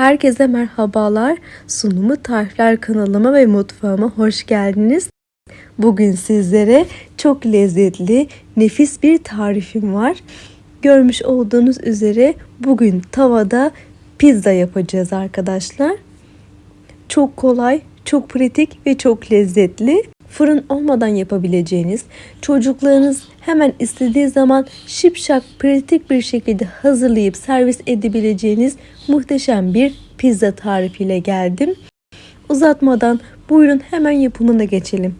Herkese merhabalar. Sunumu Tarifler kanalıma ve mutfağıma hoş geldiniz. Bugün sizlere çok lezzetli, nefis bir tarifim var. Görmüş olduğunuz üzere bugün tavada pizza yapacağız arkadaşlar. Çok kolay, çok pratik ve çok lezzetli. Fırın olmadan yapabileceğiniz, çocuklarınız hemen istediği zaman şipşak pratik bir şekilde hazırlayıp servis edebileceğiniz muhteşem bir pizza tarifiyle geldim. Uzatmadan buyurun hemen yapımına geçelim.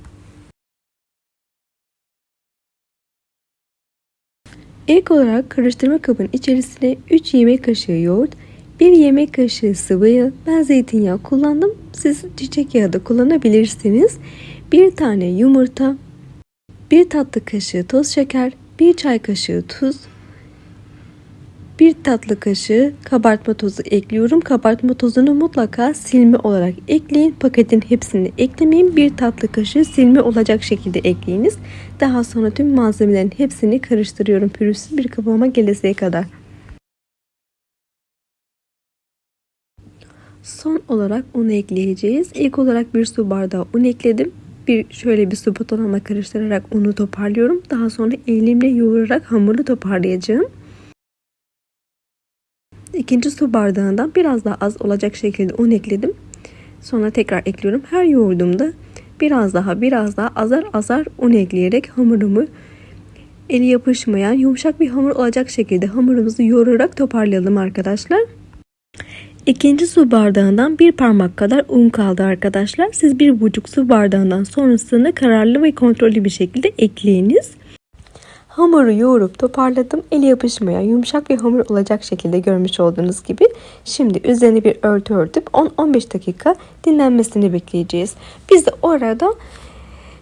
İlk olarak karıştırma kabının içerisine 3 yemek kaşığı yoğurt, 1 yemek kaşığı sıvı yağ, ben zeytinyağı kullandım. Siz çiçek yağı da kullanabilirsiniz. 1 tane yumurta, 1 tatlı kaşığı toz şeker, 1 çay kaşığı tuz, 1 tatlı kaşığı kabartma tozu ekliyorum. Kabartma tozunu mutlaka silme olarak ekleyin. Paketin hepsini eklemeyin. 1 tatlı kaşığı silme olacak şekilde ekleyiniz. Daha sonra tüm malzemelerin hepsini karıştırıyorum pürüzsüz bir kıvama gelesiye kadar. Son olarak unu ekleyeceğiz. İlk olarak bir su bardağı un ekledim. Bir şöyle bir su butonuna karıştırarak unu toparlıyorum. Daha sonra elimle yoğurarak hamuru toparlayacağım. İkinci su bardağından biraz daha az olacak şekilde un ekledim. Sonra tekrar ekliyorum. Her yoğurduğumda biraz daha biraz daha azar azar un ekleyerek hamurumu eli yapışmayan yumuşak bir hamur olacak şekilde hamurumuzu yoğurarak toparlayalım arkadaşlar. İkinci su bardağından bir parmak kadar un kaldı arkadaşlar. Siz bir buçuk su bardağından sonrasını kararlı ve kontrollü bir şekilde ekleyiniz. Hamuru yoğurup toparladım. Eli yapışmayan yumuşak bir hamur olacak şekilde görmüş olduğunuz gibi. Şimdi üzerine bir örtü örtüp 10-15 dakika dinlenmesini bekleyeceğiz. Biz de orada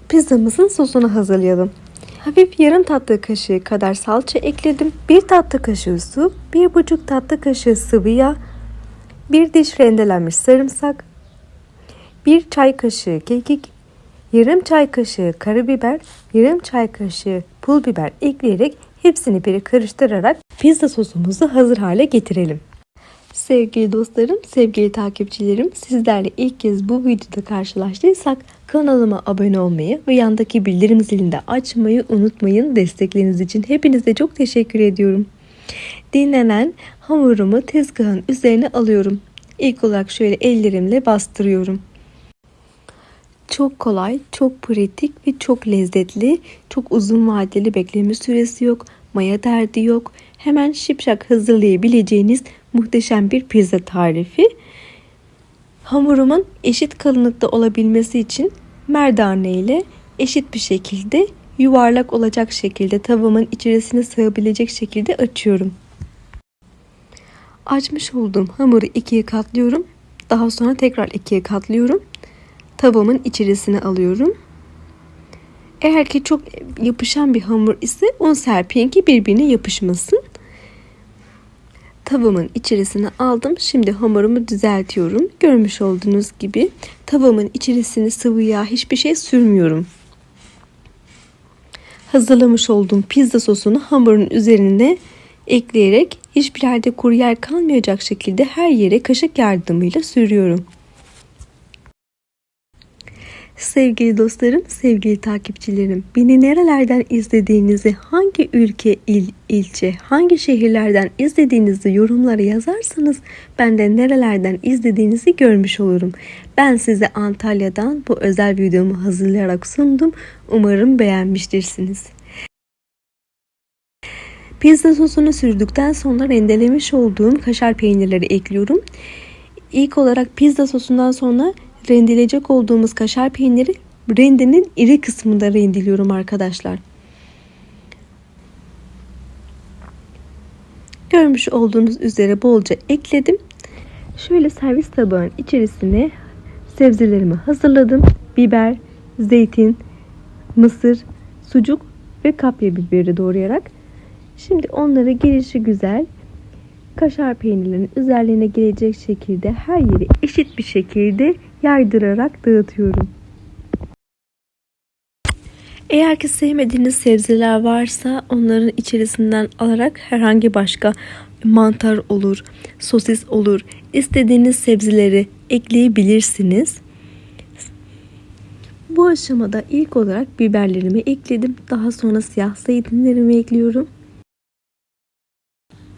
pizzamızın sosunu hazırlayalım. Hafif yarım tatlı kaşığı kadar salça ekledim. 1 tatlı kaşığı su, 1,5 tatlı kaşığı sıvı yağ, 1 diş rendelenmiş sarımsak, 1 çay kaşığı kekik, yarım çay kaşığı karabiber, yarım çay kaşığı pul biber ekleyerek hepsini bir karıştırarak pizza sosumuzu hazır hale getirelim. Sevgili dostlarım, sevgili takipçilerim, sizlerle ilk kez bu videoda karşılaştıysak kanalıma abone olmayı ve yandaki bildirim zilini de açmayı unutmayın. Destekleriniz için hepinize çok teşekkür ediyorum. Dinlenen hamurumu tezgahın üzerine alıyorum. İlk olarak şöyle ellerimle bastırıyorum. Çok kolay, çok pratik ve çok lezzetli. Çok uzun vadeli bekleme süresi yok. Maya derdi yok. Hemen şipşak hazırlayabileceğiniz muhteşem bir pizza tarifi. Hamurumun eşit kalınlıkta olabilmesi için merdane ile eşit bir şekilde yuvarlak olacak şekilde tavamın içerisine sığabilecek şekilde açıyorum. Açmış olduğum hamuru ikiye katlıyorum. Daha sonra tekrar ikiye katlıyorum tavamın içerisine alıyorum. Eğer ki çok yapışan bir hamur ise un serpeyim ki birbirine yapışmasın. Tavamın içerisine aldım. Şimdi hamurumu düzeltiyorum. Görmüş olduğunuz gibi tavamın içerisine sıvı yağ hiçbir şey sürmüyorum. Hazırlamış olduğum pizza sosunu hamurun üzerine ekleyerek hiçbir yerde kuru yer kalmayacak şekilde her yere kaşık yardımıyla sürüyorum. Sevgili dostlarım, sevgili takipçilerim, beni nerelerden izlediğinizi, hangi ülke, il, ilçe, hangi şehirlerden izlediğinizi yorumlara yazarsanız ben de nerelerden izlediğinizi görmüş olurum. Ben size Antalya'dan bu özel videomu hazırlayarak sundum. Umarım beğenmiştirsiniz. Pizza sosunu sürdükten sonra rendelemiş olduğum kaşar peynirleri ekliyorum. İlk olarak pizza sosundan sonra rendeleyecek olduğumuz kaşar peyniri rendenin iri kısmında rendeliyorum arkadaşlar. Görmüş olduğunuz üzere bolca ekledim. Şöyle servis tabağın içerisine sebzelerimi hazırladım. Biber, zeytin, mısır, sucuk ve kapya biberi doğrayarak. Şimdi onları gelişi güzel kaşar peynirlerinin üzerlerine gelecek şekilde her yeri eşit bir şekilde yaydırarak dağıtıyorum. Eğer ki sevmediğiniz sebzeler varsa onların içerisinden alarak herhangi başka mantar olur, sosis olur. İstediğiniz sebzeleri ekleyebilirsiniz. Bu aşamada ilk olarak biberlerimi ekledim. Daha sonra siyah zeytinlerimi ekliyorum.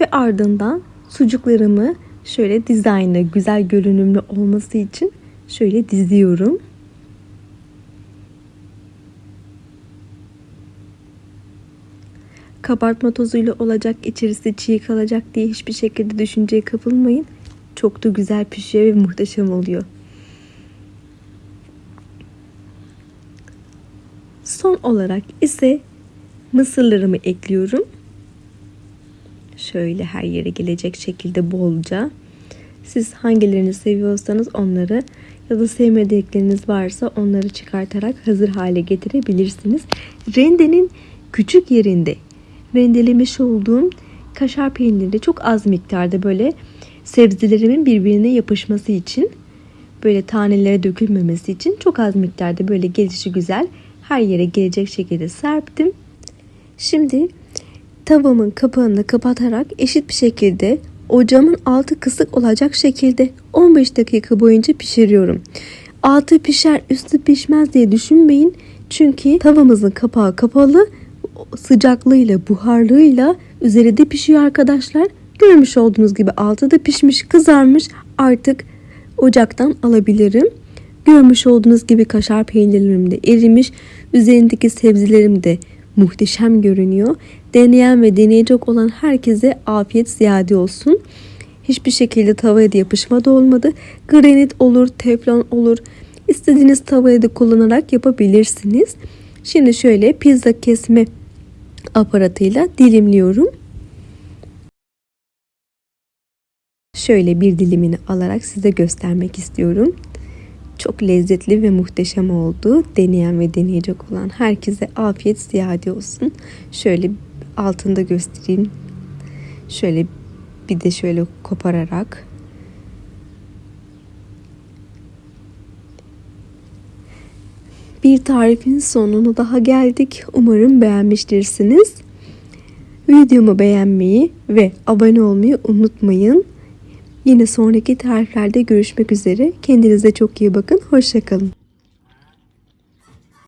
Ve ardından sucuklarımı şöyle dizaynlı, güzel görünümlü olması için şöyle diziyorum. Kabartma tozuyla olacak, içerisi çiğ kalacak diye hiçbir şekilde düşünceye kapılmayın. Çok da güzel pişiyor ve muhteşem oluyor. Son olarak ise mısırlarımı ekliyorum. Şöyle her yere gelecek şekilde bolca. Siz hangilerini seviyorsanız onları ya da sevmedikleriniz varsa onları çıkartarak hazır hale getirebilirsiniz. Rendenin küçük yerinde rendelemiş olduğum kaşar peyniri çok az miktarda böyle sebzelerimin birbirine yapışması için böyle tanelere dökülmemesi için çok az miktarda böyle gelişi güzel her yere gelecek şekilde serptim. Şimdi tavamın kapağını kapatarak eşit bir şekilde ocağımın altı kısık olacak şekilde 15 dakika boyunca pişiriyorum. Altı pişer üstü pişmez diye düşünmeyin. Çünkü tavamızın kapağı kapalı sıcaklığıyla buharlığıyla üzeri de pişiyor arkadaşlar. Görmüş olduğunuz gibi altı da pişmiş kızarmış artık ocaktan alabilirim. Görmüş olduğunuz gibi kaşar peynirlerim de erimiş. Üzerindeki sebzelerim de muhteşem görünüyor. Deneyen ve deneyecek olan herkese afiyet ziyade olsun. Hiçbir şekilde tavaya da yapışma da olmadı. Granit olur, teflon olur. İstediğiniz tavayı da kullanarak yapabilirsiniz. Şimdi şöyle pizza kesme aparatıyla dilimliyorum. Şöyle bir dilimini alarak size göstermek istiyorum. Çok lezzetli ve muhteşem oldu. Deneyen ve deneyecek olan herkese afiyet ziyade olsun. Şöyle altında göstereyim. Şöyle bir de şöyle kopararak Bir tarifin sonuna daha geldik. Umarım beğenmiştirsiniz. Videomu beğenmeyi ve abone olmayı unutmayın. Yine sonraki tariflerde görüşmek üzere. Kendinize çok iyi bakın. Hoşçakalın.